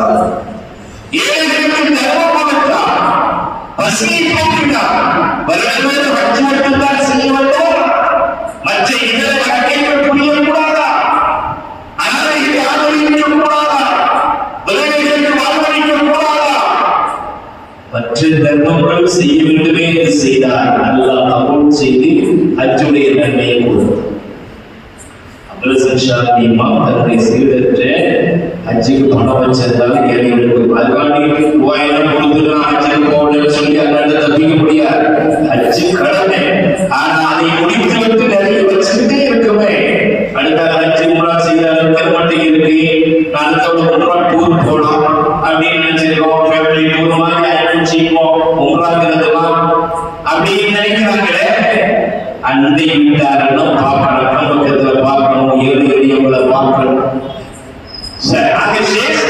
வஸல்லம் ஏழைகளுக்கு தர்மம் கொடுத்தார் பசியை போக்கினார் வருடமே ஹஜ் மட்டும்தான் செய்ய வேண்டும். மற்ற இதர அனாதைக்கு கூடாதா விலங்குகளுக்கு வாழ்வழிக்க கூடாதா மற்ற தர்மங்கள் செய்ய வேண்டுமே என்று செய்தார் அல்லாஹ் செய்து நன்மையை கொடுத்தார் தன்னுடைய ஹஜ்ஜிக்கு பணம் வச்சிருந்தாலும் ஏழைகளுக்கு பகவானுக்கு மூவாயிரம் கொடுத்துட்டு ஹஜ்ஜிக்கு போகணும்னு சொல்லி அண்ணன் தப்பிக்க முடியாது. ஹஜ்ஜு கடமை. ஆனா அதை முடித்து விட்டு நிறைய வச்சுக்கிட்டே இருக்குமே. அடுத்த ஹஜ்ஜு மூணாம் செய்தாலும் கருமட்டை இருக்கு. அடுத்தவங்க மூணு டூர் போனோம் அப்படின்னு நினைச்சிருக்கோம். ஃபேமிலி டூர் மாதிரி நினைச்சிருக்கோம்? உங்களாங்கிறதுலாம் அப்படின்னு நினைக்கிறாங்களே. அன்னை விட்டாருன்னு பார்க்கணும் பக்கத்துல பார்க்கணும். ஏழு எளியவங்களை பார்க்கணும். சரி A presença